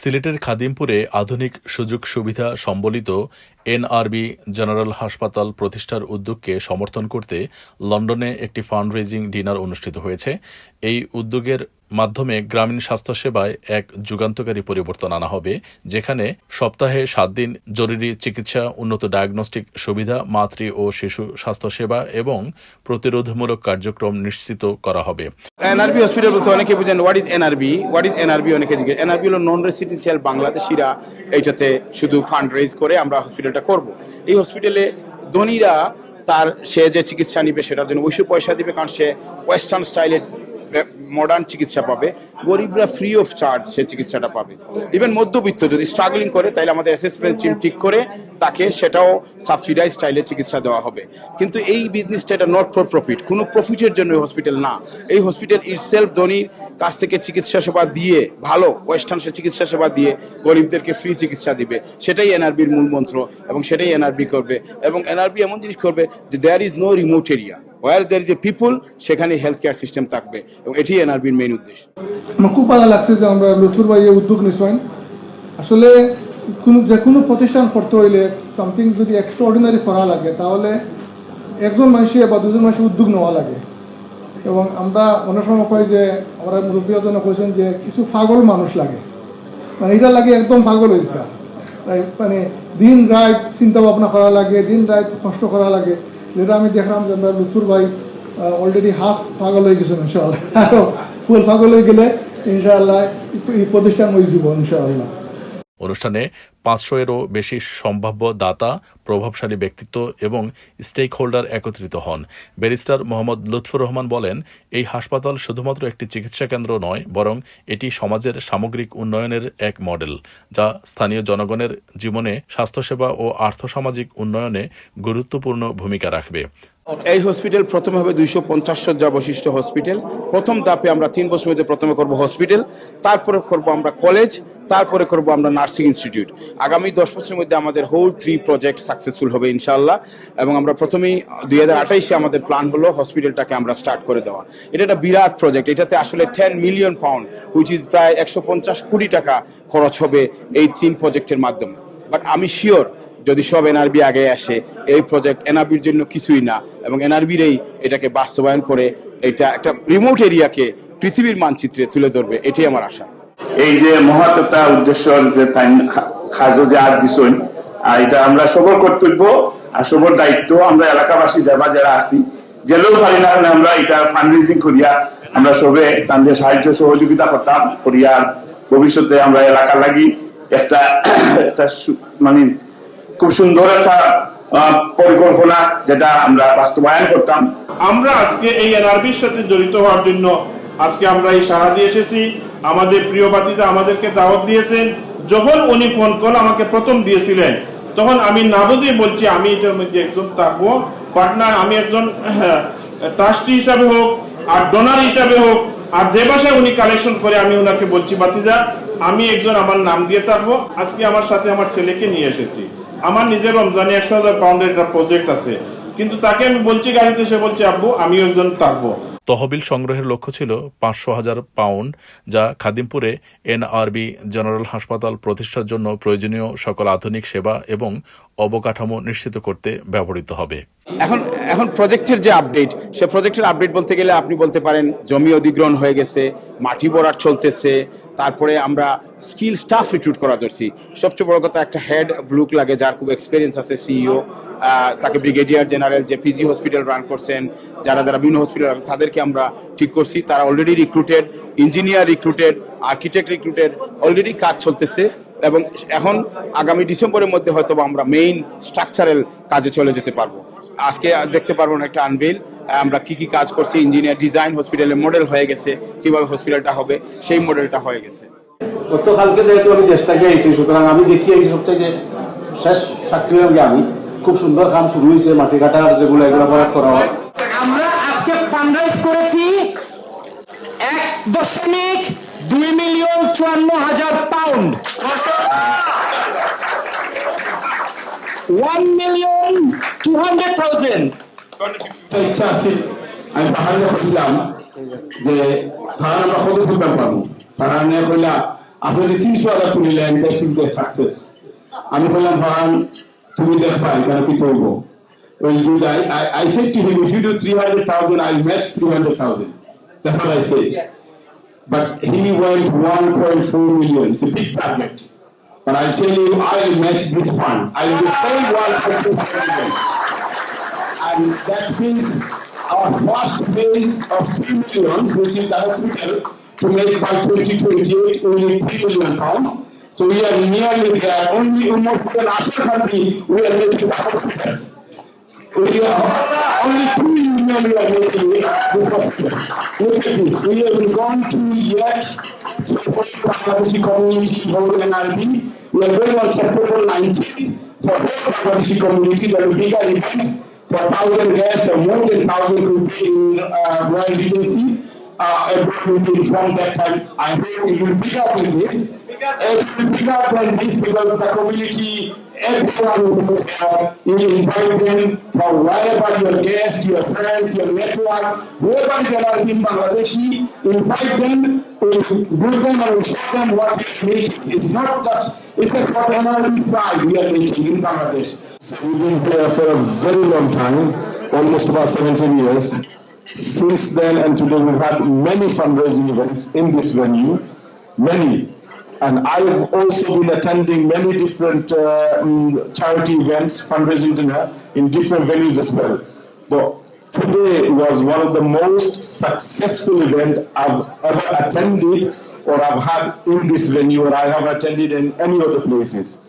সিলেটের খাদিমপুরে আধুনিক সুযোগ সুবিধা সম্বলিত এনআরবি জেনারেল হাসপাতাল প্রতিষ্ঠার উদ্যোগকে সমর্থন করতে লন্ডনে একটি ফান্ড রেজিং ডিনার অনুষ্ঠিত হয়েছে। এই উদ্যোগের মাধ্যমে গ্রামীণ স্বাস্থ্যসেবায় এক যুগান্তকারী পরিবর্তন আনা হবে, যেখানে সপ্তাহে সাত দিন জরুরি চিকিৎসা, উন্নত ডায়াগনস্টিক সুবিধা, মাতৃ ও শিশু স্বাস্থ্যসেবা এবং প্রতিরোধমূলক কার্যক্রম নিশ্চিত করা হবে। এনআরবি হসপিটাল বলতে অনেকে বুঝেন what is NRB? What is NRB? অনেকে জিজ্ঞেস, এনআরবি হলো নন রেসিডেন্সিয়াল বাংলাদেশিরা এইটাতে শুধু ফান্ড রেজ করে আমরা হসপিটালটা করব। এই হসপিটালে ধনীরা তার সে যে চিকিৎসা নিবে সেটার জন্য অবশ্যই পয়সা দিবে, কারণ সে ওয়েস্টার্ন স্টাইলের মডার্ন চিকিৎসা পাবে। গরিবরা ফ্রি অফ চার্জ সে চিকিৎসাটা পাবে। ইভেন মধ্যবিত্ত যদি স্ট্রাগলিং করে, তাহলে আমাদের অ্যাসেসমেন্ট টিম ঠিক করে তাকে সেটাও সাবসিডাইজ স্টাইলে চিকিৎসা দেওয়া হবে। কিন্তু এই বিজনেসটা এটা নট ফর প্রফিট কোনো প্রফিটের জন্য হসপিটাল না। এই হসপিটাল ইটসেলফ ধনীর কাছ থেকে চিকিৎসা সেবা দিয়ে, ভালো ওয়েস্টার্ন সে চিকিৎসা সেবা দিয়ে গরিবদেরকে ফ্রি চিকিৎসা দিবে। সেটাই এনআরবির মূল মন্ত্র এবং সেটাই এনআরবি করবে। এবং এনআরবি এমন জিনিস করবে যে there is no remote area where is a people সেখানে হেলথ কেয়ার সিস্টেম থাকবে। এবং এটি এনআরবির মেইন উদ্দেশ্য। আমার খুব ভালো লাগছে যে আমরা লুচুর ভাইয়ে উদ্যোগ নিছেন আসলে কোনো যে কোনো প্রতিষ্ঠান করতে হইলে সামথিং যদি এক্সট্রাঅর্ডিনারি করা লাগে, তাহলে একজন মানুষে বা দুজন মানুষের উদ্যোগ নেওয়া লাগে। এবং আমরা অনেক কই যে আমরা মুরব্বীজন কইছেন যে, কিছু পাগল মানুষ লাগে। মানে এটা লাগে একদম পাগল হয়েছে তাই মানে দিন রাত চিন্তা ভাবনা করা লাগে, দিন রাত কষ্ট করা লাগে। যেটা আমি দেখলাম যে আমরা লুথুর ভাই অলরেডি হাফ পাগল হয়ে গেছেন, ইনশাআল্লাহ। ফুল পাগল হয়ে গেলে, ইনশাআল্লাহ, এই প্রতিষ্ঠান হয়ে যাব ইনশাআল্লাহ। অনুষ্ঠানে পাঁচশো এরও বেশি সম্ভাব্য দাতা, প্রভাবশালী ব্যক্তিত্ব এবং স্টেক হোল্ডার একত্রিত হন। ব্যারিস্টার মোহাম্মদ লুৎফুর রহমান বলেন, এই হাসপাতাল শুধুমাত্র একটি চিকিৎসা কেন্দ্র নয়, বরং এটি সমাজের সামগ্রিক উন্নয়নের এক মডেল, যা স্থানীয় জনগণের জীবনে স্বাস্থ্যসেবা ও আর্থসামাজিক উন্নয়নে গুরুত্বপূর্ণ ভূমিকা রাখবে। এই হসপিটাল প্রথমে হবে দুইশো পঞ্চাশ শয্যা বৈশিষ্ট্য হসপিটাল। প্রথম ধাপে আমরা তিন বছর মধ্যে প্রথমে করব হসপিটাল, তারপরে করব আমরা কলেজ তারপরে করব আমরা নার্সিং ইনস্টিটিউট। আগামী দশ বছরের মধ্যে আমাদের হোল থ্রি প্রজেক্ট সাকসেসফুল হবে ইনশাল্লাহ এবং আমরা প্রথমেই দুই হাজার আঠাইশে আমাদের প্ল্যান হলো হসপিটালটাকে আমরা স্টার্ট করে দেওয়া। এটা একটা বিরাট প্রজেক্ট এটাতে আসলে ten million pound which is প্রায় একশো পঞ্চাশ কোটি টাকা খরচ হবে এই তিন প্রজেক্টের মাধ্যমে। বাট আমি শিওর যদি সব এনআরবি আগে আসে, এই প্রজেক্ট এনআরবির জন্য কিছুই না। এবং এনআরবির এই এটাকে বাস্তবায়ন করে, এটা একটা রিমোট এরিয়াকে পৃথিবীর মানচিত্রে তুলে ধরবে, এটাই আমার আশা। এই যে মহৎ উদ্দেশ্য যে তাই খাজো যে আর দিছই আর এটা আমরা সবর কর্তব্য আর সবর দায়িত্ব আমরা এলাকাবাসী যাবা যারা আছি জেলেও পারি না আমরা এটা ফান্ড রেজিং করিয়া আমরা সবে তাদের সাহায্য সহযোগিতা করতাম, করিয়া ভবিষ্যতে আমরা এলাকার লাগি একটা একটা মানে খুব সুন্দর একটা পরিকল্পনা যেটা আমরা বাস্তবায়ন করতাম। আমরা আজকে এই এনআরবির সাথে জড়িত হওয়ার জন্য আজকে আমরা এই সাহায্যে এসেছি। আমাদের প্রিয় বাতিদা আমাদেরকে দাওয়াত দিয়েছেন। যখন উনি ফোন কল আমাকে প্রথম দিয়েছিলেন, তখন আমি না বুঝে বলছি আমি এটার মধ্যে একজন থাকব। পার্টনার, আমি একজন ট্রাস্টি হিসাবে হোক, আর ডোনার হিসাবে হোক, আর যে ভাষায় উনি কালেকশন করে আমি ওনাকে বলছি বাতিজা আমি একজন আমার নাম দিয়ে থাকব। আজকে আমার সাথে আমার ছেলেকে নিয়ে এসেছি। আমার নিজের রমজানে একশো হাজার পাউন্ডের একটা প্রজেক্ট আছে। কিন্তু তাকে আমি বলছি, গাড়িতে সে বলছে, আব্বু আমি একজন থাকব। তহবিল সংগ্রহের লক্ষ্য ছিল পাঁচশো হাজার পাউন্ড, যা খাদিমপুরে এনআরবি জেনারেল হাসপাতাল প্রতিষ্ঠার জন্য প্রয়োজনীয় সকল আধুনিক সেবা এবং অবকাঠামো নিশ্চিত করতে ব্যবহৃত হবে। এখন এখন প্রজেক্টের যে আপডেট, সে প্রজেক্টের আপডেট বলতে গেলে আপনি বলতে পারেন জমি অধিগ্রহণ হয়ে গেছে, মাটি ভরাট চলতেছে, তারপরে আমরা স্কিল স্টাফ রিক্রুট করা ধরছি। সবচেয়ে বড় কথা একটা হেড লুক লাগে যার খুব এক্সপিরিয়েন্স আছে সিইও তাকে ব্রিগেডিয়ার জেনারেল, যে পিজি হসপিটাল রান করছেন, যারা যারা বিভিন্ন হসপিটাল তাদেরকে আমরা ঠিক করছি। তারা already recruited engineer recruited architect recruited already কাজ চলতেছে। এবং এখন আগামী ডিসেম্বরের মধ্যে হয়তো বা আমরা মেইন স্ট্রাকচারাল কাজে চলে যেতে পারব। আজকে দেখতে পারব না একটা আনভিল আমরা কি কি কাজ করছি ইঞ্জিনিয়ার ডিজাইন হসপিটালের মডেল হয়ে গেছে কীভাবে হসপিটালটা হবে সেই মডেলটা হয়ে গেছে। গতকালকে যেহেতু আমি দেশটাকে আইছি সুতরাং আমি দেখি আইছি সবথেকে শেষ সাক্ষী আমি। খুব সুন্দর কাম শুরু হয়েছে মাটি কাটার যেগুলো এগুলো করা হয়। আমরা আজকে ফান্ডরাইজ করেছি এক দশমিক দুই মিলিয়ন চুয়ান্ন হাজার pound. One million two hundred thousand. ইচ্ছা আছে আমি পাহাড়ে করছিলাম যে পাহাড় আমরা কত ফুলতাম পাবো। পাহাড় নিয়ে কইলা আপনি তিনশো হাজার তুলিলেন সাকসেস আমি বললাম ভান তুমি দেখবা এখানে কি Well, do I, I, I said to him, if you do 300,000, I'll match 300,000. That's what I said. but he went 1.4 million. It's a big target. But I tell you, I match this one. I'm the same one And that means our first base of 3 million, which is the hospital, to make by 2028 only 3 million pounds. So we are nearly there. Only almost the last country we are making the hospitals. We are only 2 statement you are making Look at this. We have gone through yet Bangladeshi community whole NRB. We are going on September 19th for whole Bangladeshi community. There will be a event for thousand guests and more than thousand will in uh, Royal Regency. Uh, everyone will be informed that time. I hope it will pick up in this. It will pick up on this because the community everyone uh, you invite them from wherever your guests, your friends, your network, whoever is around in Bangladeshi, invite them, give them and show them what we are. It's not just, it's a for NRB pride we are making in Bangladesh. So we've been here for a very long time, almost about 17 years. Since then and today, we've had many fundraising events in this venue, many. And I've also been attending many different uh, mm, charity events, fundraising dinner in different venues as well. But today was one of the most successful event I've ever attended or I've had in this venue or I have attended in any other places.